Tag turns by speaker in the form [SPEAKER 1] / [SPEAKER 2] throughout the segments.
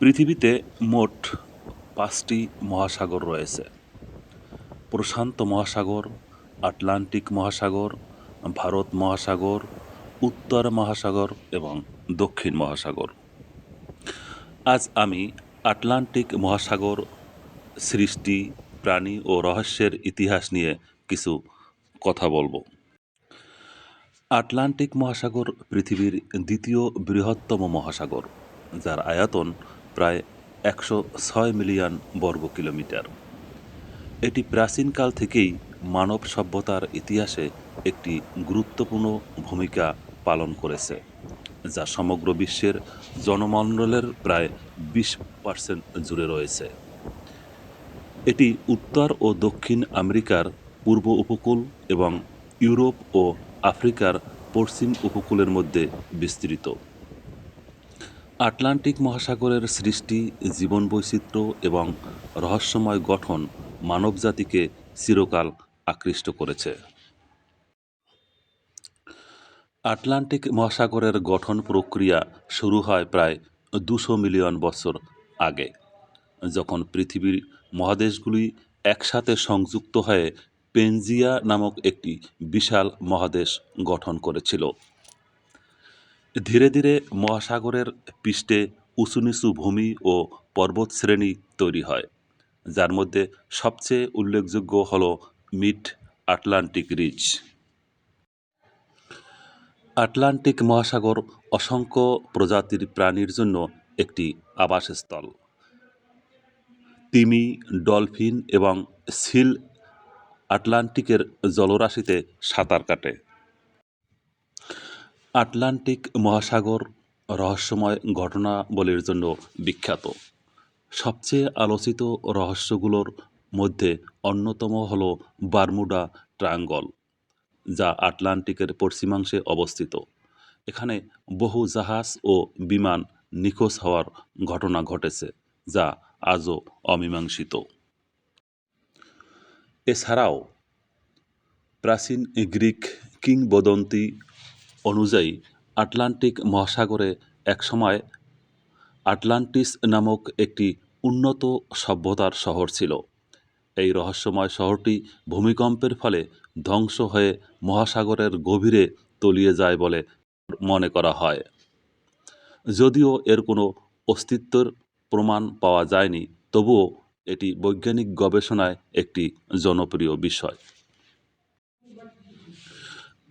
[SPEAKER 1] পৃথিবীতে মোট পাঁচটি মহাসাগর রয়েছে। প্রশান্ত মহাসাগর, আটলান্টিক মহাসাগর, ভারত মহাসাগর, উত্তর মহাসাগর এবং দক্ষিণ মহাসাগর। আজ আমি আটলান্টিক মহাসাগর, সৃষ্টি, প্রাণী ও রহস্যের ইতিহাস নিয়ে কিছু কথা বলব। আটলান্টিক মহাসাগর পৃথিবীর দ্বিতীয় বৃহত্তম মহাসাগর, যার আয়তন প্রায় একশো ছয় মিলিয়ন বর্গ কিলোমিটার। এটি প্রাচীনকাল থেকেই মানব সভ্যতার ইতিহাসে একটি গুরুত্বপূর্ণ ভূমিকা পালন করেছে, যা সমগ্র বিশ্বের জনমণ্ডলের প্রায় বিশ পার্সেন্ট জুড়ে রয়েছে। এটি উত্তর ও দক্ষিণ আমেরিকার পূর্ব উপকূল এবং ইউরোপ ও আফ্রিকার পশ্চিম উপকূলের মধ্যে বিস্তৃত। আটলান্টিক মহাসাগরের সৃষ্টি জীবন বৈচিত্র্য এবং রহস্যময় গঠন মানবজাতিকে চিরকাল আকৃষ্ট করেছে। আটলান্টিক মহাসাগরের গঠন প্রক্রিয়া শুরু হয় প্রায় দুশো মিলিয়ন বছর আগে, যখন পৃথিবীর মহাদেশগুলি একসাথে সংযুক্ত হয়ে পেনজিয়া নামক একটি বিশাল মহাদেশ গঠন করেছিল। ধীরে ধীরে মহাসাগরের পৃষ্ঠে উঁচু নিচু ভূমি ও পর্বতশ্রেণী তৈরি হয়, যার মধ্যে সবচেয়ে উল্লেখযোগ্য হল মিড আটলান্টিক রিজ। আটলান্টিক মহাসাগর অসংখ্য প্রজাতির প্রাণীর জন্য একটি আবাসস্থল। তিমি, ডলফিন এবং সিল আটলান্টিকের জলরাশিতে সাঁতার কাটে। আটলান্টিক মহাসাগর রহস্যময় ঘটনাবলীর জন্য বিখ্যাত। সবচেয়ে আলোচিত রহস্যগুলোর মধ্যে অন্যতম হল বারমুডা ট্রায়াঙ্গল, যা আটলান্টিকের পশ্চিমাংশে অবস্থিত। এখানে বহু জাহাজ ও বিমান নিখোঁজ হওয়ার ঘটনা ঘটেছে, যা আজও অমীমাংসিত। এছাড়াও প্রাচীন গ্রিক কিংবদন্তি অনুযায়ী আটলান্টিক মহাসাগরে একসময় আটলান্টিস নামক একটি উন্নত সভ্যতার শহর ছিল। এই রহস্যময় শহরটি ভূমিকম্পের ফলে ধ্বংস হয়ে মহাসাগরের গভীরে তলিয়ে যায় বলে মনে করা হয়। যদিও এর কোনো অস্তিত্বের প্রমাণ পাওয়া যায়নি, তবুও এটি বৈজ্ঞানিক গবেষণায় একটি জনপ্রিয় বিষয়।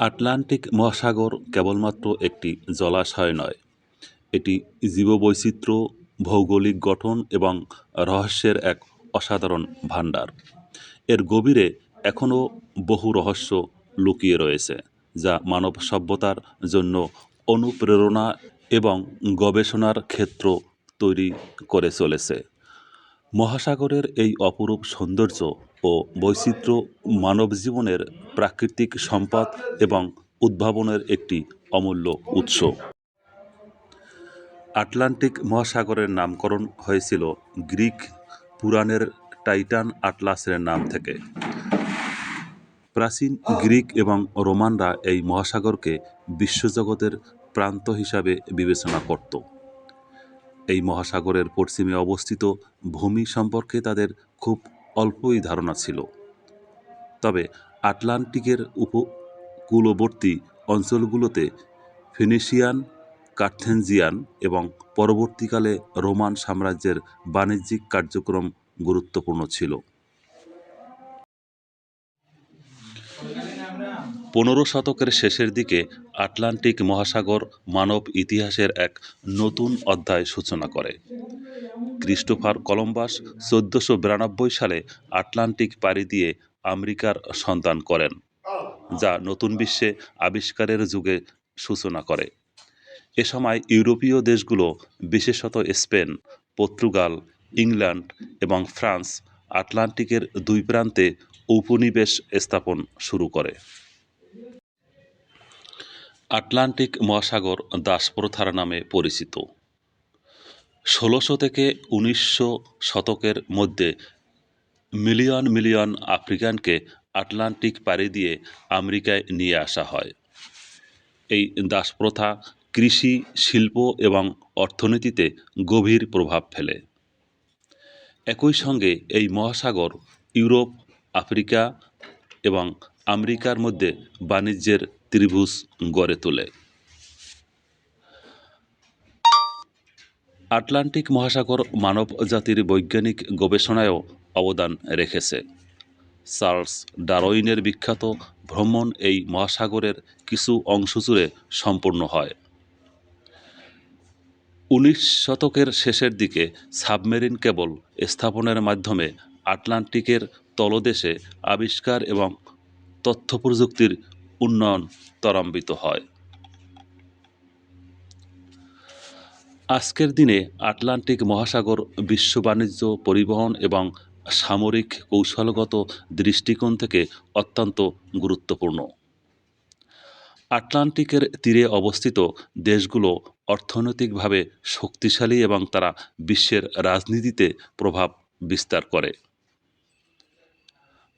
[SPEAKER 1] আটলান্টিক মহাসাগর কেবলমাত্র একটি জলাশয় নয়, এটি জীববৈচিত্র্য, ভৌগোলিক গঠন এবং রহস্যের এক অসাধারণ ভাণ্ডার। এর গভীরে এখনও বহু রহস্য লুকিয়ে রয়েছে, যা মানব সভ্যতার জন্য অনুপ্রেরণা এবং গবেষণার ক্ষেত্র তৈরি করে চলেছে। মহাসাগরের এই অপরূপ সৌন্দর্য ও বৈচিত্র্য মানব জীবনের প্রাকৃতিক সম্পদ এবং উদ্ভাবনের একটি অমূল্য উৎস। আটলান্টিক মহাসাগরের নামকরণ হয়েছিল গ্রিক পুরাণের টাইটান আটলাসের নাম থেকে। প্রাচীন গ্রিক এবং রোমানরা এই মহাসাগরকে বিশ্বজগতের প্রান্ত হিসাবে বিবেচনা করত। এই মহাসাগরের পশ্চিমে অবস্থিত ভূমি সম্পর্কে তাদের খুব অল্পই ধারণা ছিল। তবে আটলান্টিকের উপকূলবর্তী অঞ্চলগুলোতে ফিনিশিয়ান কার্থেঞ্জিয়ান এবং পরবর্তীকালে রোমান সাম্রাজ্যের বাণিজ্যিক কার্যক্রম গুরুত্বপূর্ণ ছিল। পনেরো শতকের শেষের দিকে আটলান্টিক মহাসাগর মানব ইতিহাসের এক নতুন অধ্যায় সূচনা করে। ক্রিস্টোফার কলম্বাস চোদ্দোশো বিরানব্বই সালে আটলান্টিক পাড়ি দিয়ে আমেরিকার সন্ধান করেন, যা নতুন বিশ্বে আবিষ্কারের যুগে সূচনা করে। এ সময় ইউরোপীয় দেশগুলো, বিশেষত স্পেন, পর্তুগাল, ইংল্যান্ড এবং ফ্রান্স, আটলান্টিকের দুই প্রান্তে উপনিবেশ স্থাপন শুরু করে। আটলান্টিক মহাসাগর দাসপ্রথার নামে পরিচিত। ষোলোশো থেকে উনিশশো শতকের মধ্যে মিলিয়ন মিলিয়ন আফ্রিকানকে আটলান্টিক পাড়ি দিয়ে আমেরিকায় নিয়ে আসা হয়। এই দাসপ্রথা কৃষি, শিল্প এবং অর্থনীতিতে গভীর প্রভাব ফেলে। একই সঙ্গে এই মহাসাগর ইউরোপ, আফ্রিকা এবং আমেরিকার মধ্যে বাণিজ্যের ত্রিভুজ গড়ে তোলে। আটলান্টিক মহাসাগর মানব জাতির বৈজ্ঞানিক গবেষণায়ও অবদান রেখেছে। চার্লস ডারউইনের বিখ্যাত ভ্রমণ এই মহাসাগরের কিছু অংশ জুড়ে সম্পূর্ণ হয়। উনিশ শতকের শেষের দিকে সাবমেরিন কেবল স্থাপনের মাধ্যমে আটলান্টিকের তলদেশে আবিষ্কার এবং তথ্য প্রযুক্তির উন্নয়ন ত্বরান্বিত হয়। আজকের দিনে আটলান্টিক মহাসাগর বিশ্ব বাণিজ্য পরিবহন এবং সামরিক কৌশলগত দৃষ্টিকোণ থেকে অত্যন্ত গুরুত্বপূর্ণ। আটলান্টিকের তীরে অবস্থিত দেশগুলো অর্থনৈতিকভাবে শক্তিশালী এবং তারা বিশ্বের রাজনীতিতে প্রভাব বিস্তার করে।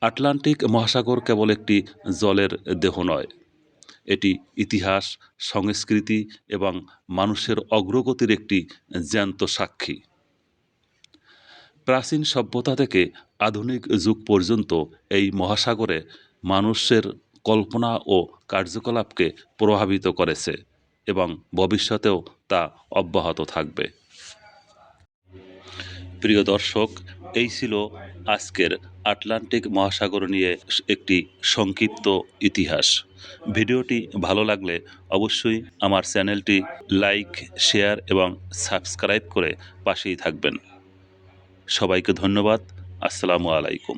[SPEAKER 1] আটলান্টিক মহাসাগর কেবল একটি জলের দেহ নয় এটি ইতিহাস, সংস্কৃতি এবং মানুষের অগ্রগতির একটি জ্যান্ত সাক্ষী। প্রাচীন সভ্যতা থেকে আধুনিক যুগ পর্যন্ত এই মহাসাগরে মানুষের কল্পনা ও কার্যকলাপকে প্রভাবিত করেছে এবং ভবিষ্যতেও তা অব্যাহত থাকবে। প্রিয় দর্শক এই ছিল আজকের আটলান্টিক মহাসাগর নিয়ে একটি সংক্ষিপ্ত ইতিহাস। ভিডিওটি ভালো লাগলে অবশ্যই আমার চ্যানেলটি লাইক, শেয়ার এবং সাবস্ক্রাইব করে পাশেই থাকবেন। সবাইকে ধন্যবাদ। আসসালামু আলাইকুম।